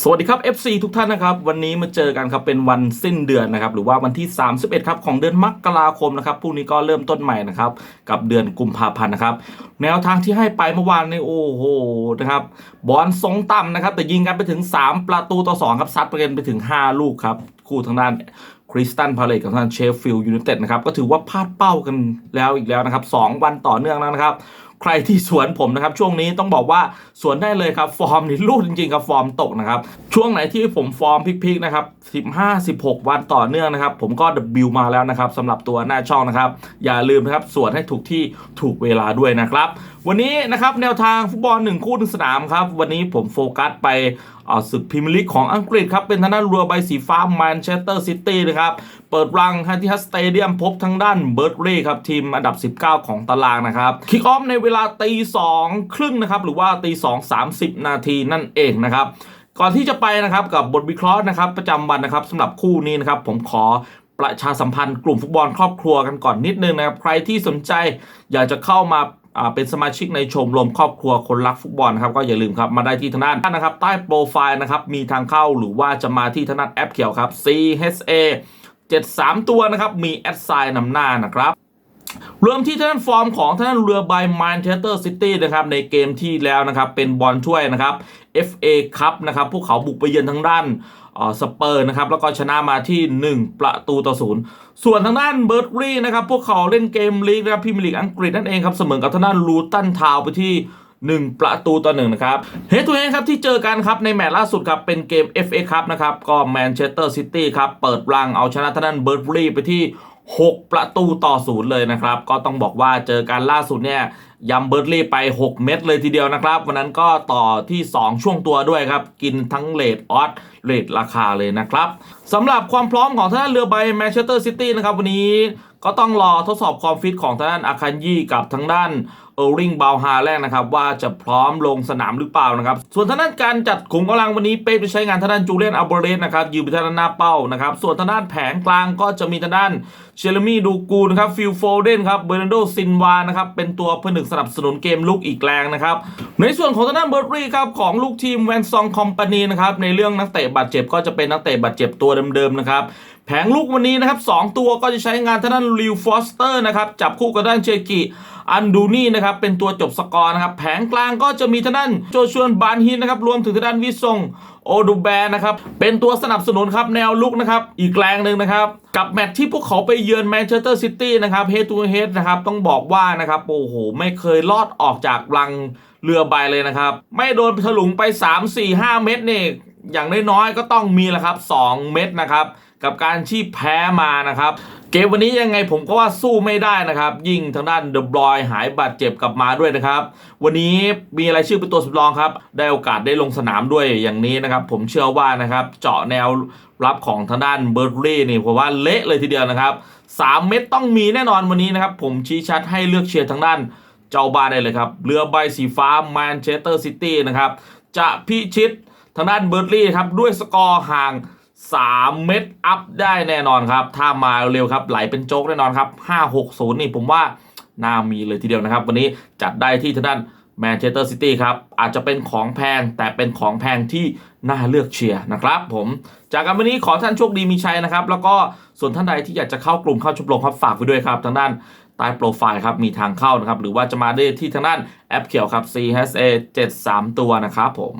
สวัสดีครับ FC ทุกท่านนะครับ วันนี้มาเจอกันครับเป็นวันสิ้นเดือนนะครับ หรือว่าวันที่ 31 ครับของเดือนมกราคมนะครับพรุ่งนี้ก็เริ่มต้นใหม่นะครับ กับเดือนกุมภาพันธ์นะครับ แนวทางที่ให้ไปเมื่อวานในโอ้โหนะครับบอลทรงต่ำนะครับ แต่ยิงกันไปถึง 3 ประตูต่อ 2 ครับซัดไปกันไปถึง 5 ลูกครับ คู่ทางด้านคริสตันพาเลตกับทางเชฟฟิลด์ยูไนเต็ดนะครับก็ถือว่าพลาดเป้ากันแล้วอีกแล้วนะครับสองวันต่อเนื่องแล้วนะครับ ใครที่สวนผมนะครับ ช่วงนี้ต้องบอกว่าสวนได้เลยครับ ฟอร์มนี่รูดจริงๆครับฟอร์มตกนะครับ ช่วงไหนที่ผมฟอร์มพลิกๆนะครับ 15 16 วันต่อเนื่องนะครับ ผมก็ดับบิวมาแล้วนะครับสำหรับตัวหน้าช่องนะครับ อย่าลืมนะครับสวนให้ถูกที่ถูกเวลาด้วยนะครับ วันนี้นะครับแนวทางฟุตบอลหนึ่งคู่หนึ่งสนามครับ วันนี้ผมโฟกัสไปอ่อศึกพรีเมียร์ลีกของอังกฤษครับเป็นทางด้านรือใบสีฟ้าแมนเชสเตอร์ซิตี้นะครับ เปิดรังฮันที่ฮัสสเตเดียมพบทางด้านเบิร์ดเรย์ครับ ทีมอันดับ 19 ของตารางนะครับคิกออฟในเวลาตีสองครึ่งนะครับ หรือว่าตีสองสามสิบนาทีนั่นเองนะครับ ก่อนที่จะไปนะครับกับบทวิเคราะห์นะครับ ประจำวันนะครับสำหรับคู่นี้นะครับ ผมขอประชาสัมพันธ์กลุ่มฟุตบอลครอบครัวกันก่อนนิดนึงนะครับ ใครที่สนใจอยากจะเข้ามาอ่าเป็นสมาชิกในชมรมครอบครัวคนรักฟุตบอลนะครับก็อย่าลืมครับมาได้ที่ทางด้านนะครับ ใต้โปรไฟล์นะครับมีทางเข้าหรือว่าจะมาที่ทางด้านแอปเขียวครับ CHA 73 ตัวนะครับ มีแอดไซน์นำหน้านะครับเริ่มที่ท่านฟอร์มของท่านเรือใบแมนเชสเตอร์ซิตี้นะครับในเกมที่แล้วนะครับเป็นบอลช่วยนะครับ FA ครับนะครับพวกเขาบุกไปเยือนทางด้านสเปอร์นะครับแล้วก็ชนะมาที่ 1 ประตูต่อศูนย์ส่วนทางด้านเบิร์ดรีนะครับพวกเขาเล่นเกมลีกนะครับพรีเมียร์ลีกอังกฤษนั่นเองครับเสมอกับทางด้านลูตันทาวไปที่ 1 ประตูต่อหนึ่งนะครับเฮดทูเฮดครับที่เจอกันครับในแมตช์ล่าสุดครับเป็นเกม FA ครับนะครับก็แมนเชสเตอร์ซิตี้ครับเปิดรังเอาชนะทานั้นเบิร์ดรีไปที่ 6 ประตูต่อศูนย์เลยนะครับ ก็ต้องบอกว่าเจอกันล่าสุดเนี่ย ยำเบิร์ดลี่ไป 6 เม็ดเลยทีเดียวนะครับ วันนั้นก็ต่อที่ 2 ช่วงตัวด้วยครับ กินทั้งเลดออสเลดราคาเลยนะครับสำหรับความพร้อมของทางด้านเรือใบแมนเชสเตอร์ซิตี้นะครับ วันนี้ก็ต้องรอทดสอบความฟิตของทางด้านอาคันยี่กับทางด้านเออร์ริงบาวฮาแรกนะครับ ว่าจะพร้อมลงสนามหรือเปล่านะครับ ส่วนทางด้านการจัดขุมกำลังวันนี้เป๊ไปใช้งานทางด้านจูเลียนอัลเบเรสนะครับยืนไปทางด้านหน้าเป้านะครับ ส่วนทางด้านแผงกลางก็จะมีทางด้านเชลมี่ดูกูนะครับฟิลโฟเดนครับเบรนโดซินวานะครับเป็นตัวผนึกสนับสนุนเกมลุกอีกแรงนะครับ ในส่วนของทางด้านเบอร์รี่ครับของลูกทีมแวนซองคอมพานีนะครับในเรื่องนักเตะบาดเจ็บก็จะเป็นนักเตะบาดเจ็บตัวเดิมๆนะครับแผงลูกวันนี้นะครับสองตัวก็จะใช้งานทางด้านลิวฟอสเตอร์นะครับจับคู่กับด้านเชกิ อันดูนี่นะครับเป็นตัวจบสกอร์นะครับแผงกลางก็จะมีทางด้านโจชวนบานฮินนะครับรวมถึงทางด้านวิซงโอดูแบร์นะครับเป็นตัวสนับสนุนครับแนวลุกนะครับอีกแรงหนึ่งนะครับกับแมตช์ที่พวกเขาไปเยือนแมนเชสเตอร์ซิตี้นะครับเฮดทูเฮดนะครับต้องบอกว่านะครับโอ้โหไม่เคยลอดออกจากรังเรือใบเลยนะครับ ไม่โดนถลุงไป 3 4 5 เม็ดนี่ อย่างน้อยๆก็ต้องมีแหละครับ 2 เม็ดนะครับ กับการที่แพ้มานะครับ เกมวันนี้ยังไงผมก็ว่าสู้ไม่ได้นะครับ ยิ่งทางด้านเดอะบรอยหายบาดเจ็บกลับมาด้วยนะครับ วันนี้มีรายชื่อเป็นตัวสำรองครับ ได้โอกาสได้ลงสนามด้วยอย่างนี้นะครับ ผมเชื่อว่านะครับเจาะแนวรับของทางด้านเบอร์รี่นี่ผมว่าเละเลยทีเดียวนะครับ 3 เม็ดต้องมีแน่นอนวันนี้นะครับผมชี้ชัดให้เลือกเชียร์ทางด้านเจ้าบ้านได้เลยครับเรือใบสีฟ้าแมนเชสเตอร์ซิตี้นะครับจะพิชิต ทางด้านเบอร์ลี่ครับด้วยสกอร์ห่าง 3 เม็ดอัพได้แน่นอนครับ ถ้ามาเร็วครับไหลเป็นโจ๊กแน่นอนครับ 5-6-0 นี่ผมว่าน่ามีเลยทีเดียวนะครับ วันนี้จัดได้ที่ทางด้านแมนเชสเตอร์ซิตี้ครับ อาจจะเป็นของแพงแต่เป็นของแพงที่น่าเลือกเชียร์นะครับผมจากกันวันนี้ขอท่านโชคดีมีชัยนะครับ แล้วก็ส่วนท่านใดที่อยากจะเข้ากลุ่มเข้าชมรมครับฝากไว้ด้วยครับ ทางด้านใต้โปรไฟล์ครับ มีทางเข้านะครับ หรือว่าจะมาได้ที่ทางด้านแอปเขียวครับ C H A 73 ตัวนะครับผม